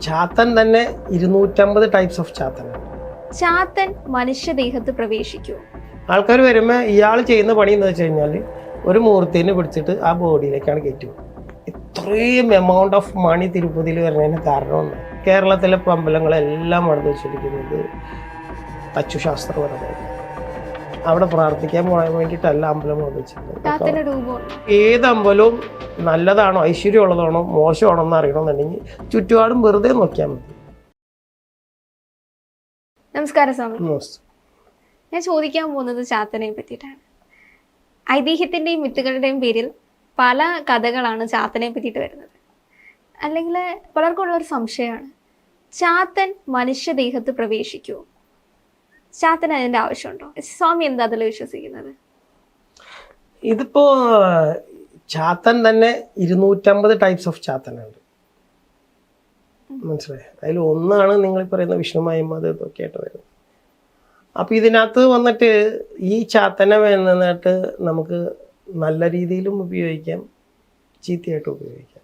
ചാത്തൻ തന്നെ ഇരുന്നൂറ്റമ്പത് types of Chathan. Chathan മനുഷ്യദേഹത്ത് പ്രവേശിക്കൂ. ആൾക്കാർ വരുമ്പോൾ ഇയാൾ ചെയ്യുന്ന പണി എന്ന് വെച്ച് കഴിഞ്ഞാൽ ഒരു മൂർത്തിനെ പിടിച്ചിട്ട് ആ ബോഡിയിലേക്കാണ് കയറ്റുക. ഇത്രയും എമൗണ്ട് ഓഫ് മണി തിരുപ്പതിയിൽ വരുന്നതിന് കാരണമാണ്. കേരളത്തിലെ പമ്പലങ്ങളെല്ലാം നടന്നു വെച്ചിരിക്കുന്നത് തച്ചുശാസ്ത്രപരമായിട്ട് അവിടെ പ്രാർത്ഥിക്കാൻ പോകാൻ വേണ്ടിയിട്ടല്ല അമ്പലം രൂപമുണ്ട് ഏത് അമ്പലവും നല്ലതാണോ ഐശ്വര്യമുള്ളതാണോ മോശമാണോ എന്ന് അറിയണമെന്നുണ്ടെങ്കിൽ ചുറ്റുപാടും വെറുതെ നോക്കിയാൽ മതി. നമസ്കാരം സ്വാമി. ഞാൻ ചോദിക്കാൻ പോകുന്നത് ചാത്തനെ പറ്റിയിട്ടാണ്. ഐതിഹ്യത്തിന്റെയും മിത്തുകളുടെയും പേരിൽ പല കഥകളാണ് ചാത്തനെ പറ്റിയിട്ട് വരുന്നത്. അല്ലെങ്കിൽ പലർക്കുള്ള ഒരു സംശയമാണ് ചാത്തൻ മനുഷ്യദേഹത്ത് പ്രവേശിക്കുമോ ചാത്തന് അതിന്റെ ആവശ്യമുണ്ടോ? സ്വാമി എന്താ അതിൽ വിശ്വസിക്കുന്നത്? ഇതിപ്പോ ചാത്തൻ തന്നെ ഇരുന്നൂറ്റമ്പത് ടൈപ്സ് ഓഫ് ചാത്തനുണ്ട് മനസ്സിലായി? അതിൽ ഒന്നാണ് നിങ്ങൾ പറയുന്ന അത് ഇതൊക്കെ ആയിട്ട് വരുന്നത്. അപ്പൊ ഇതിനകത്ത് വന്നിട്ട് ഈ ചാത്തനെ വേണ്ടതായിട്ട് നമുക്ക് നല്ല രീതിയിലും ഉപയോഗിക്കാം ചീത്തയായിട്ടും ഉപയോഗിക്കാം.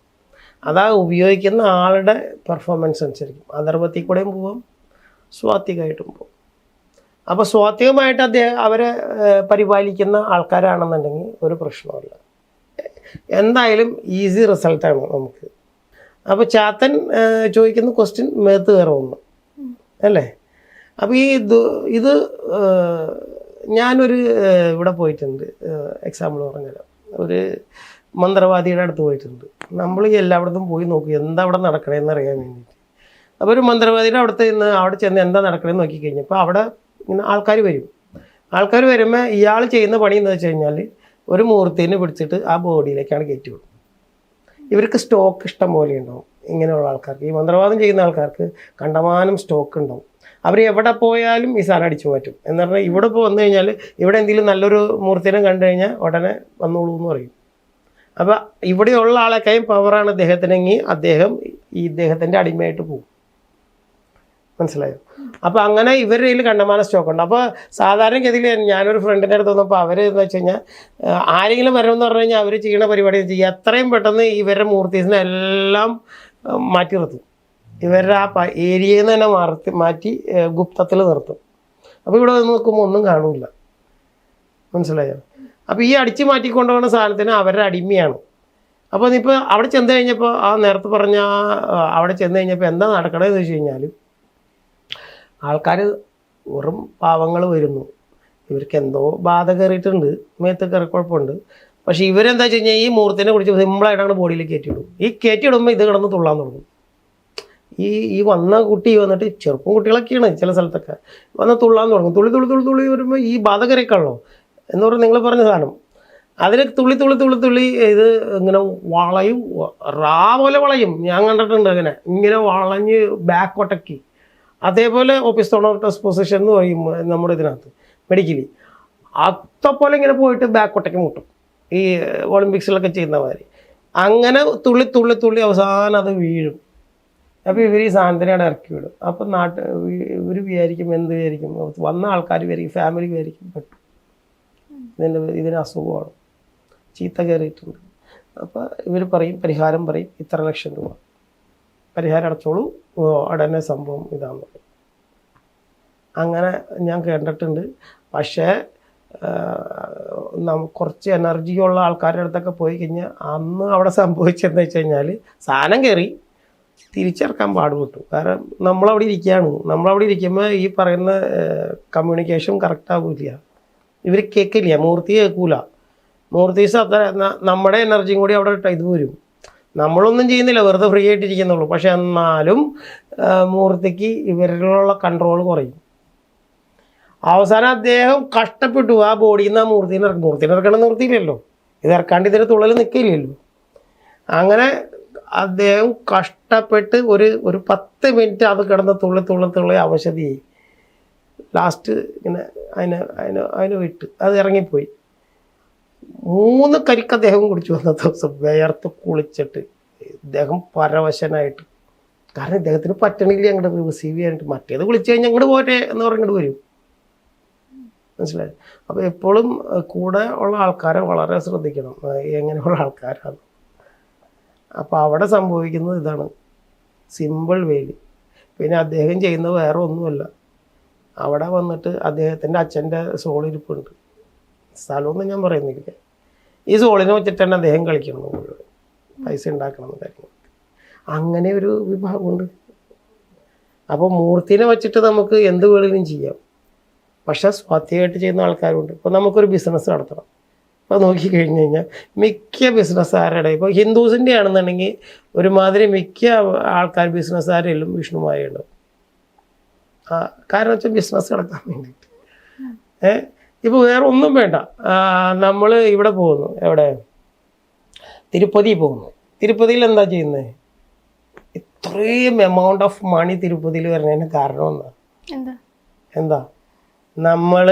അതാ ഉപയോഗിക്കുന്ന ആളുടെ പെർഫോമൻസ് അനുസരിക്കും. അതർവത്തിൽ കൂടെയും പോവാം സ്വാത്തികമായിട്ടും പോവാം. അപ്പോൾ സ്വാത്വികമായിട്ട് അദ്ദേഹം അവരെ പരിപാലിക്കുന്ന ആൾക്കാരാണെന്നുണ്ടെങ്കിൽ ഒരു പ്രശ്നമില്ല എന്തായാലും ഈസി റിസൾട്ടാണ് നമുക്ക്. അപ്പോൾ ചാത്തൻ ചോദിക്കുന്ന ക്വസ്റ്റ്യൻ മേത്ത് കയറുമെന്ന് അല്ലേ? അപ്പോൾ ഈ ഇത് ഞാനൊരു ഇവിടെ പോയിട്ടുണ്ട് എക്സാമ്പിൾ പറഞ്ഞുതരാം. ഒരു മന്ത്രവാദിയുടെ അടുത്ത് പോയിട്ടുണ്ട്. നമ്മൾ എല്ലായിടത്തും പോയി നോക്കി എന്താ അവിടെ നടക്കണേന്ന് അറിയാൻ വേണ്ടിയിട്ട്. അപ്പോൾ ഒരു മന്ത്രവാദിയുടെ അവിടുത്തെ നിന്ന് അവിടെ ചെന്ന് എന്താ നടക്കണേന്ന് നോക്കി കഴിഞ്ഞപ്പോൾ അവിടെ ഇങ്ങനെ ആൾക്കാർ വരും. ആൾക്കാർ വരുമ്പോൾ ഇയാൾ ചെയ്യുന്ന പണി എന്ന് വെച്ച് കഴിഞ്ഞാൽ ഒരു മൂർത്തിനെ പിടിച്ചിട്ട് ആ ബോഡിയിലേക്കാണ് കയറ്റി വിടും. ഇവർക്ക് സ്റ്റോക്ക് ഇഷ്ടം പോലെ ഉണ്ടാവും ഇങ്ങനെയുള്ള ആൾക്കാർക്ക്. ഈ മന്ത്രവാദം ചെയ്യുന്ന ആൾക്കാർക്ക് കണ്ടമാനം സ്റ്റോക്ക് ഉണ്ടാവും. അവർ എവിടെ പോയാലും ഈ സാധനം അടിച്ചു മാറ്റും. എന്ന് പറഞ്ഞാൽ ഇവിടെ ഇപ്പോൾ വന്നു കഴിഞ്ഞാൽ ഇവിടെ എന്തെങ്കിലും നല്ലൊരു മൂർത്തിനെ കണ്ടു കഴിഞ്ഞാൽ ഉടനെ വന്നോളൂ എന്ന് പറയും. അപ്പോൾ ഇവിടെയുള്ള ആളെക്കായും പവറാണ് അദ്ദേഹത്തിനെങ്കിൽ അദ്ദേഹം ഈ ഇദ്ദേഹത്തിന്റെ അടിമയായിട്ട് പോകും. മനസ്സിലായോ? അപ്പോൾ അങ്ങനെ ഇവരുടെ കയ്യിൽ കണ്ടമാനം സ്റ്റോക്ക് ഉണ്ട്. അപ്പോൾ സാധാരണഗതിയിൽ ഞാനൊരു ഫ്രണ്ടിന്റെ അടുത്ത് വന്നപ്പോൾ അവർ എന്ന് വെച്ച് കഴിഞ്ഞാൽ ആരെങ്കിലും വരണമെന്ന് പറഞ്ഞു കഴിഞ്ഞാൽ അവർ ചെയ്യുന്ന പരിപാടി ചെയ്യുക എത്രയും പെട്ടെന്ന് ഇവരുടെ മൂർത്തീസിനെ എല്ലാം മാറ്റി നിർത്തും. ഇവരുടെ ആ ഏരിയയിൽ നിന്ന് തന്നെ മാറ്റി മാറ്റി ഗുപ്തത്തിൽ നിർത്തും. അപ്പോൾ ഇവിടെ വന്ന് നോക്കുമ്പോൾ ഒന്നും കാണില്ല. മനസ്സിലായോ? അപ്പോൾ ഈ അടിച്ച് മാറ്റി കൊണ്ടുപോകുന്ന സാധനത്തിന് അവരുടെ അടിമയാണ്. അപ്പോൾ ഇപ്പോൾ അവിടെ ചെന്ന് കഴിഞ്ഞപ്പോൾ ആ നേരത്തെ പറഞ്ഞ അവിടെ ചെന്ന് കഴിഞ്ഞപ്പോൾ എന്താ നടക്കണതെന്ന് വെച്ച് കഴിഞ്ഞാൽ ആൾക്കാർ വെറും പാവങ്ങൾ വരുന്നു. ഇവർക്ക് എന്തോ ബാധ കയറിയിട്ടുണ്ട് മേത്ത് കയറി കുഴപ്പമുണ്ട്. പക്ഷേ ഇവരെന്താ വെച്ച് കഴിഞ്ഞാൽ ഈ മൂർത്തിനെ കുറിച്ച് സിമ്പിളായിട്ട് അങ്ങനെ ബോഡിയിൽ കയറ്റിയിടും ഈ കയറ്റിയിടുമ്പോൾ ഇത് കിടന്ന് തുള്ളാൻ തുടങ്ങും. ഈ ഈ വന്ന കുട്ടി വന്നിട്ട് ചെറുപ്പം കുട്ടികളൊക്കെയാണ് ചില സ്ഥലത്തൊക്കെ. വന്ന് തുള്ളാൻ തുടങ്ങും. തുള്ളി തുള്ളി തുള്ളി തുള്ളി വരുമ്പോൾ ഈ ബാധ കയറിക്കാണല്ലോ എന്ന് പറഞ്ഞാൽ നിങ്ങൾ പറഞ്ഞ സാധനം. അതിൽ തുള്ളി തുള്ളി തുള്ളി തുള്ളി ഇത് ഇങ്ങനെ വളയും റാ പോലെ വളയും. ഞാൻ കണ്ടിട്ടുണ്ട് അങ്ങനെ. ഇങ്ങനെ വളഞ്ഞ് ബാക്ക് ഒട്ടക്കി ഓഫീസ് ഓപ്പിസ്റ്റോണോട്ടസ് പൊസിഷൻ എന്ന് പറയും നമ്മുടെ ഇതിനകത്ത് മെഡിക്കലി. അത്തപ്പോലെ ഇങ്ങനെ പോയിട്ട് ബാക്കോട്ടേക്ക് മുട്ടും. ഈ ഒളിമ്പിക്സിലൊക്കെ ചെയ്യുന്ന മാതിരി അങ്ങനെ തുള്ളി തുള്ളി തുള്ളി അവസാനം അത് വീഴും. അപ്പോൾ ഇവർ ഈ സാധനത്തിനാണ് ഇറക്കി വിടും. അപ്പം നാട്ട് ഇവർ വിചാരിക്കും എന്ത് വിചാരിക്കും. വന്ന ആൾക്കാർ വിചാരിക്കും ഫാമിലി വിചാരിക്കും പെട്ടു. ഇതിന്റെ ഇതിന് അസുഖമാണ്. ചീത്ത കയറിയിട്ടുണ്ട്. അപ്പോൾ ഇവർ പറയും പരിഹാരം പറയും ഇത്ര ലക്ഷം രൂപ. പരിഹാരം അടച്ചോളൂ. ഉടനെ സംഭവം ഇതാന്ന് അങ്ങനെ ഞാൻ കേട്ടിട്ടുണ്ട്. പക്ഷേ കുറച്ച് എനർജിയുള്ള ആൾക്കാരുടെ അടുത്തൊക്കെ പോയി കഴിഞ്ഞാൽ അന്ന് അവിടെ സംഭവിച്ചതെന്ന് വെച്ച് കഴിഞ്ഞാൽ സാധനം കയറി തിരിച്ചിറക്കാൻ പാടുപെട്ടു. കാരണം നമ്മളവിടെ ഇരിക്കുകയാണ്. നമ്മളവിടെ ഇരിക്കുമ്പോൾ ഈ പറയുന്ന കമ്മ്യൂണിക്കേഷൻ കറക്റ്റ് ആവില്ല. ഇവർ കേൾക്കില്ല. മൂർത്തി കേൾക്കൂല. മൂർത്തീസ് അത്ര നമ്മുടെ എനർജിയും കൂടി അവിടെ ഇട്ട- ഇത് വരും. നമ്മളൊന്നും ചെയ്യുന്നില്ല. വെറുതെ ഫ്രീ ആയിട്ടിരിക്കുന്നുള്ളൂ പക്ഷെ എന്നാലും മൂർത്തിക്ക് ഇവരിലുള്ള കൺട്രോൾ കുറയും. അവസാനം അദ്ദേഹം കഷ്ടപ്പെട്ടു. ആ ബോഡിയിൽ നിന്ന് ആ മൂർത്തിനെ ഇറക്കും. മൂർത്തിനെ ഇറക്കണം നിർത്തിയില്ലല്ലോ ഇത് ഇറക്കാണ്ട് ഇതിന്റെ തുള്ളൽ നിൽക്കില്ലല്ലോ അങ്ങനെ അദ്ദേഹം കഷ്ടപ്പെട്ട് ഒരു ഒരു പത്ത് മിനിറ്റ് അത് കിടന്ന് തുള്ളി തുള്ളി തുള്ളി അവശതി ലാസ്റ്റ് ഇങ്ങനെ അതിനെ അതിന് അതിന് വിട്ട് അത് ഇറങ്ങിപ്പോയി. മൂന്ന് കരിക്ക് അദ്ദേഹം കുടിച്ചു വന്ന ദിവസം വേർത്ത് കുളിച്ചിട്ട് ഇദ്ദേഹം പരവശനായിട്ട്. കാരണം ഇദ്ദേഹത്തിന് പറ്റണില്ല അങ്ങോട്ട് റിസീവ് ചെയ്യാനായിട്ട്. മറ്റേത് കുളിച്ച് കഴിഞ്ഞാൽ അങ്ങോട്ട് പോരെ എന്ന് പറഞ്ഞിട്ട് വരും. മനസ്സിലായി? അപ്പോൾ എപ്പോഴും കൂടെ ഉള്ള ആൾക്കാരെ വളരെ ശ്രദ്ധിക്കണം. എങ്ങനെയുള്ള ആൾക്കാരാണ്. അപ്പോൾ അവിടെ സംഭവിക്കുന്നത് ഇതാണ്. സിമ്പിൾ വേലി പിന്നെ അദ്ദേഹം ചെയ്യുന്നത് വേറെ ഒന്നുമല്ല. അവിടെ വന്നിട്ട് അദ്ദേഹത്തിന്റെ അച്ഛന്റെ സോളിരിപ്പുണ്ട്. സ്ഥലമൊന്നും ഞാൻ പറയുന്നില്ല. ഈ സോളിനെ വെച്ചിട്ടാണ് അദ്ദേഹം കളിക്കുന്നത് മുഴുവൻ. പൈസ ഉണ്ടാക്കണം കാര്യങ്ങൾ അങ്ങനെ ഒരു വിഭാഗമുണ്ട്. അപ്പോൾ മൂർത്തിനെ വെച്ചിട്ട് നമുക്ക് എന്ത് വേണമെങ്കിലും ചെയ്യാം. പക്ഷെ സ്വാധ്യമായിട്ട് ചെയ്യുന്ന ആൾക്കാരുണ്ട്. ഇപ്പോൾ നമുക്കൊരു ബിസിനസ് നടത്തണം. ഇപ്പോൾ നോക്കിക്കഴിഞ്ഞ് കഴിഞ്ഞാൽ മിക്ക ബിസിനസ്സുകാരുടെ ഇപ്പോൾ ഹിന്ദുസിന്റെ ആണെന്നുണ്ടെങ്കിൽ ഒരുമാതിരി മിക്ക ആൾക്കാർ ബിസിനസ്സുകാരെല്ലാം വിഷ്ണുമായുണ്ട് ആ, കാരണം വെച്ചാൽ ബിസിനസ് നടത്താൻ വേണ്ടിയിട്ട്. ഏ ഇപ്പോൾ വേറെ ഒന്നും വേണ്ട. നമ്മൾ ഇവിടെ പോകുന്നു. എവിടെ? തിരുപ്പതി പോകുന്നു. തിരുപ്പതിയിൽ എന്താ ചെയ്യുന്നത് ഇത്രയും എമൗണ്ട് ഓഫ് മണി തിരുപ്പതിയിൽ വരുന്നതിന് കാരണം എന്താ? എന്താ? എന്താ? നമ്മൾ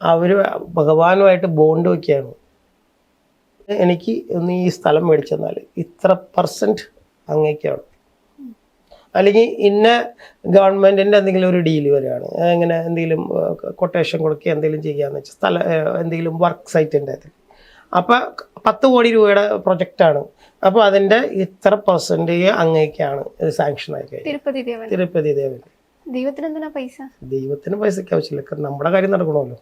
അവർ ഭഗവാനുമായിട്ട് ബോണ്ട് വയ്ക്കുകയാണ് എനിക്ക് ഒന്ന് ഈ സ്ഥലം മേടിച്ചെന്നാൽ ഇത്ര പെർസെന്റ് അങ്ങേക്കാണ്. അല്ലെങ്കിൽ ഇന്ന ഗവൺമെന്റിന്റെ എന്തെങ്കിലും ഒരു ഡീൽ വരികയാണ്. അങ്ങനെ എന്തെങ്കിലും കൊട്ടേഷൻ കൊടുക്കുക എന്തെങ്കിലും ചെയ്യാന്ന് വെച്ചാൽ സ്ഥല എന്തെങ്കിലും വർക്ക് സൈറ്റിന്റെ അതിൽ അപ്പോൾ പത്ത് കോടി രൂപയുടെ പ്രൊജക്റ്റാണ് അപ്പോൾ അതിന്റെ ഇത്ര പെർസെന്റേജ് അങ്ങേക്കാണ് ഇത് സാങ്ഷൻ ആയി കഴിഞ്ഞത്. തിരുപ്പതി ദേവൻ. ദൈവത്തിന് പൈസ? ദൈവത്തിന് പൈസയ്ക്ക് ആവശ്യമില്ല. നമ്മുടെ കാര്യം നടക്കണമല്ലോ.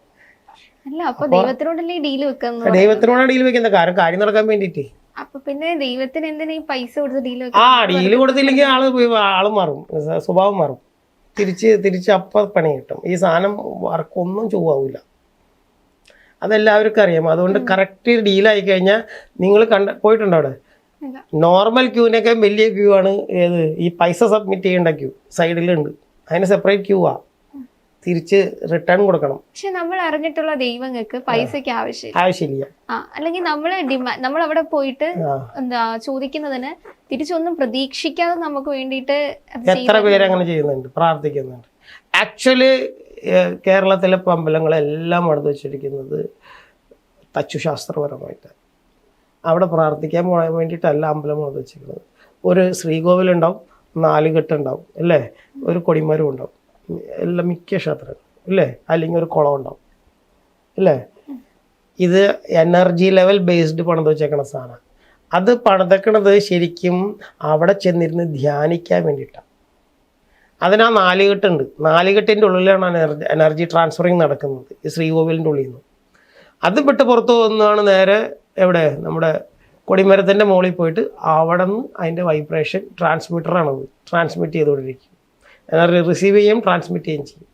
അല്ല അപ്പൊ ദൈവത്തിനോടല്ലേ ഡീൽ വെക്കുന്നത്. കാര്യം കാര്യം നടക്കാൻ വേണ്ടിയിട്ട്. അപ്പൊ പിന്നെ ദൈവത്തിന് എന്തിനാ ഈ പൈസ കൊടുത്ത് ഡീൽ ആ ഡീൽ കൊടുത്തില്ലെങ്കിൽ ആൾ ആൾ മാറും. സ്വഭാവം മാറും. തിരിച്ച് തിരിച്ച് അപ്പ പണി കിട്ടും. ഈ സാധനം വർക്കൊന്നും ചൊവ്വാവില്ല അതെല്ലാവർക്കും അറിയാം. അതുകൊണ്ട് കറക്റ്റ് ഡീലായി കഴിഞ്ഞാൽ നിങ്ങൾ കണ്ട പോയിട്ടുണ്ടോ അവിടെ. നോർമൽ ക്യൂവിനൊക്കെ വലിയ ക്യൂ ആണ് ഏത്? ഈ പൈസ സബ്മിറ്റ് ചെയ്യേണ്ട ക്യൂ സൈഡിലുണ്ട് അതിന് സെപ്പറേറ്റ് ക്യൂ ആ. തിരിച്ച് റിട്ടേൺ കൊടുക്കണം. പക്ഷെ നമ്മൾ അറിഞ്ഞിട്ടുള്ള ദൈവങ്ങൾക്ക് പൈസക്ക് ആവശ്യം ആവശ്യമില്ല. അല്ലെങ്കിൽ നമ്മൾ ഡിമാൻഡ് നമ്മൾ അവിടെ പോയിട്ട് എന്താ ചോദിക്കുന്നതിന് തിരിച്ചൊന്നും പ്രതീക്ഷിക്കാതെ നമുക്ക് വേണ്ടിയിട്ട് എത്ര പേര് അങ്ങനെ ചെയ്യുന്നുണ്ട് പ്രാർത്ഥിക്കുന്നുണ്ട്. ആക്ച്വലി കേരളത്തിലെ അമ്പലങ്ങളെല്ലാം അടുത്ത് വെച്ചിരിക്കുന്നത് തച്ചുശാസ്ത്രപരമായിട്ട്. അവിടെ പ്രാർത്ഥിക്കാൻ പോകാൻ വേണ്ടിയിട്ടല്ല അമ്പലം അടുത്ത് വെച്ചിരിക്കുന്നത്. ഒരു ശ്രീകോവിലുണ്ടാവും നാലുകെട്ടുണ്ടാവും അല്ലേ? ഒരു കൊടിമരം ഉണ്ടാവും എല്ലാം മിക്ക ക്ഷേത്രങ്ങൾ അല്ലേ അല്ലെങ്കിൽ ഒരു കുളം ഉണ്ടാവും അല്ലേ ഇത് എനർജി ലെവൽ ബേസ്ഡ് പണിത് വെച്ചേക്കണ സാധനം. അത് പണിതക്കണത് ശരിക്കും അവിടെ ചെന്നിരുന്ന് ധ്യാനിക്കാൻ വേണ്ടിയിട്ടാണ് അതിനാ നാലുകെട്ടുണ്ട്. നാലുകെട്ടിന്റെ ഉള്ളിലാണ് എനർജി എനർജി ട്രാൻസ്ഫറിങ് നടക്കുന്നത് ഈ ശ്രീകോവിലിന്റെ ഉള്ളിൽ നിന്ന്. അത് വിട്ട് പുറത്ത് പോകുന്നതാണ് നേരെ എവിടെ? നമ്മുടെ കൊടിമരത്തിന്റെ മുകളിൽ പോയിട്ട് അവിടെ നിന്ന് അതിന്റെ വൈബ്രേഷൻ ട്രാൻസ്മിറ്ററാണത് ട്രാൻസ്മിറ്റ് ചെയ്തുകൊണ്ടിരിക്കും. റിസീവ് ചെയ്യും ട്രാൻസ്മിറ്റ് ചെയ്യുകയും ചെയ്യും.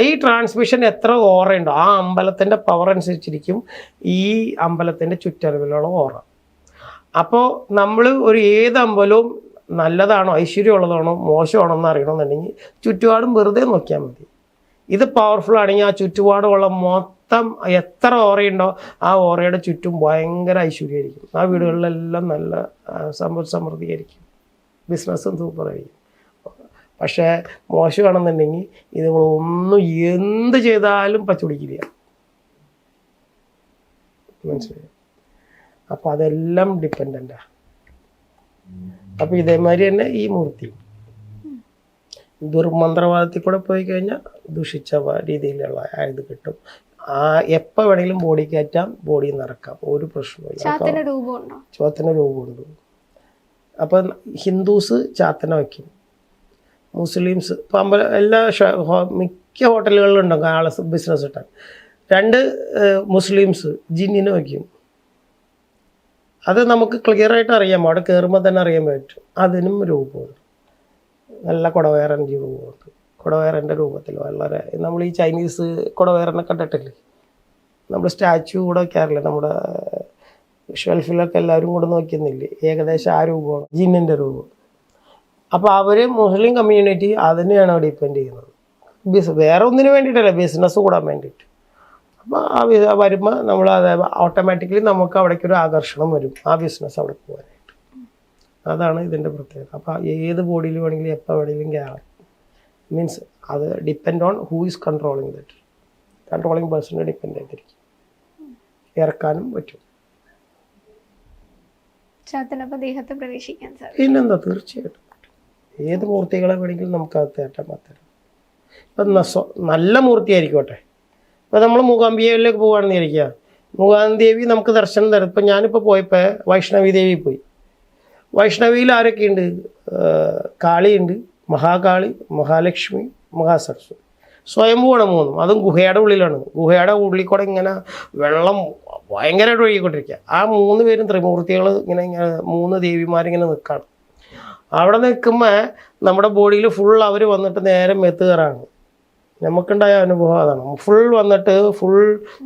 ഈ ട്രാൻസ്മിഷൻ എത്ര ഓറയുണ്ടോ ആ അമ്പലത്തിന്റെ പവർ അനുസരിച്ചിരിക്കും ഈ അമ്പലത്തിന്റെ ചുറ്റളവിലുള്ള ഓറ. അപ്പോൾ നമ്മൾ ഒരു ഏത് അമ്പലവും നല്ലതാണോ ഐശ്വര്യമുള്ളതാണോ മോശമാണോ എന്ന് അറിയണമെന്നുണ്ടെങ്കിൽ ചുറ്റുപാടും വെറുതെ നോക്കിയാൽ മതി. ഇത് പവർഫുൾ ആണെങ്കിൽ ആ ചുറ്റുപാടുമുള്ള മൊത്തം എത്ര ഓറയുണ്ടോ ആ ഓറയുടെ ചുറ്റും ഭയങ്കര ഐശ്വര്യമായിരിക്കും. ആ വീടുകളിലെല്ലാം നല്ല സമ്പദ് സമൃദ്ധിയായിരിക്കും. ബിസിനസ്സും സൂപ്പറായിരിക്കും പക്ഷേ മോശമാണെന്നുണ്ടെങ്കിൽ ഇത് നമ്മൾ ഒന്നും എന്ത് ചെയ്താലും പച്ച പിടിക്കില്ല. മനസ്സിലായി? അപ്പം അതെല്ലാം ഡിപ്പെൻഡന്റാണ് അപ്പം ഇതേമാതിരി തന്നെ ഈ മൂർത്തി. ദുർമന്ത്രവാദത്തിൽ കൂടെ പോയി കഴിഞ്ഞാൽ ദുഷിച്ച രീതിയിലുള്ള ഇത് കിട്ടും. ആ എപ്പോൾ വേണമെങ്കിലും ബോഡി കയറ്റാം ബോഡി നിറക്കാം. ഒരു പ്രശ്നമില്ല ചാത്തിന് രൂപമുണ്ട്. അപ്പം ഹിന്ദുസ് ചാത്തന വയ്ക്കും. മുസ്ലിംസ് ഇപ്പം അമ്പല എല്ലാ മിക്ക ഹോട്ടലുകളിലും ഉണ്ടാകും ആളെ ബിസിനസ് ഇട്ടാൻ? രണ്ട് മുസ്ലിംസ് ജിന്നിനെ വയ്ക്കും. അത് നമുക്ക് ക്ലിയർ ആയിട്ട് അറിയാം. അവിടെ കയറുമ്പോൾ തന്നെ അറിയാൻ പറ്റും. അതിനും രൂപമുണ്ട്. നല്ല കുടവേറന്റെ രൂപമുണ്ട്. കുടവേറന്റെ രൂപത്തിൽ വളരെ നമ്മൾ ഈ ചൈനീസ് കുടവേറനെ കണ്ടിട്ടില്ലേ? നമ്മൾ സ്റ്റാച്ചു കൂടെ വയ്ക്കാറില്ലേ നമ്മുടെ ഷെൽഫിലൊക്കെ എല്ലാവരും കൂടെ നോക്കുന്നില്ലേ ഏകദേശം ആ രൂപമാണ് ജിന്നിന്റെ രൂപം. അപ്പോൾ അവർ മുസ്ലിം കമ്മ്യൂണിറ്റി അതിനെയാണ് ഡിപ്പെൻഡ് ചെയ്യുന്നത്. ബിസ് വേറെ ഒന്നിനു വേണ്ടിയിട്ടല്ല ബിസിനസ് കൂടാൻ വേണ്ടിയിട്ട്. അപ്പോൾ ആ ബിസ് വരുമ്പോൾ നമ്മൾ അത് ഓട്ടോമാറ്റിക്കലി നമുക്ക് അവിടേക്ക് ഒരു ആകർഷണം വരും ആ ബിസിനസ് അവിടെ പോകാനായിട്ട്. അതാണ് ഇതിന്റെ പ്രത്യേകത. അപ്പോൾ ഏത് ബോഡിയിൽ വേണമെങ്കിലും എപ്പോൾ വേണമെങ്കിലും കയറാം മീൻസ് അത് depend on who is controlling that controlling പേഴ്സണിനെ depend ചെയ്തിരിക്കും. ഇറക്കാനും പറ്റും. ചാത്തിനപ്പൊ ദേഹത്ത് പ്രവേശിക്കാൻ സാധിക്കും. പിന്നെന്താ തീർച്ചയായിട്ടും. ഏത് മൂർത്തികളെ വേണമെങ്കിലും നമുക്ക് അത് തേട്ടാൻ പറ്റും ഇപ്പം നല്ല മൂർത്തിയായിരിക്കോട്ടെ. ഇപ്പം നമ്മൾ മൂകാംബികയിലേക്ക് പോവുകയാണെന്ന് ഇരിക്കുക മൂകാംബിദേവി നമുക്ക് ദർശനം തരും. ഇപ്പം ഞാനിപ്പോൾ പോയപ്പോൾ വൈഷ്ണവി ദേവി പോയി. വൈഷ്ണവിയിൽ ആരൊക്കെയുണ്ട് കാളിയുണ്ട് മഹാകാളി മഹാലക്ഷ്മി മഹാസരസ്വതി. സ്വയംഭൂവാണ് മൂന്നും. അതും ഗുഹയുടെ ഉള്ളിലാണ്. ഗുഹയുടെ ഉള്ളിൽ കൂടെ ഇങ്ങനെ വെള്ളം ഭയങ്കരമായിട്ട് ഒഴുകിക്കൊണ്ടിരിക്കുക. ആ മൂന്ന് പേരും ത്രിമൂർത്തികൾ ഇങ്ങനെ ഇങ്ങനെ മൂന്ന് ദേവിമാരിങ്ങനെ നിൽക്കുകയാണ് അവിടെ നിൽക്കുമ്പോൾ നമ്മുടെ ബോഡിയിൽ ഫുൾ അവർ വന്നിട്ട് നേരെ മെത്ത് കയറാണ് നമുക്കുണ്ടായ അനുഭവം അതാണ്. ഫുൾ വന്നിട്ട് ഫുൾ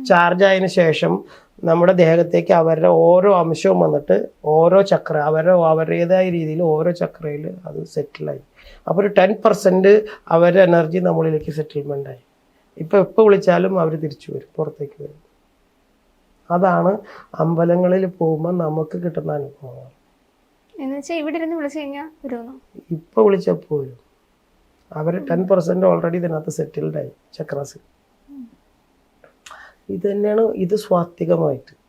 ചാർജ് ആയതിനു ശേഷം നമ്മുടെ ദേഹത്തേക്ക് അവരുടെ ഓരോ അംശവും വന്നിട്ട് ഓരോ ചക്ര അവരുടെ അവരുടേതായ രീതിയിൽ ഓരോ ചക്രയിൽ അത് സെറ്റിലായി അപ്പോൾ ഒരു ടെൻ പെർസെന്റ് അവരുടെ എനർജി നമ്മളിലേക്ക് സെറ്റിൽമെന്റ് ആയി. ഇപ്പോൾ എപ്പോൾ വിളിച്ചാലും അവർ തിരിച്ചു വരും പുറത്തേക്ക് വരും. അതാണ് അമ്പലങ്ങളിൽ പോകുമ്പോൾ നമുക്ക് കിട്ടുന്ന അനുഭവങ്ങൾ. എന്ന് വെച്ചാൽ ഇവിടെ ഇരുന്ന് വിളിച്ചു കഴിഞ്ഞാൽ വരുമെന്നോ? ഇപ്പോൾ വിളിച്ചപ്പോൾ വരും അവർ ടെൻ പെർസെന്റ് ഓൾറെഡി ഇതിനകത്ത് സെറ്റിൽഡ് ആയി. ചക്രാസ്. ഇത് തന്നെയാണ് ഇത് സ്വാത്വികമായിട്ട്.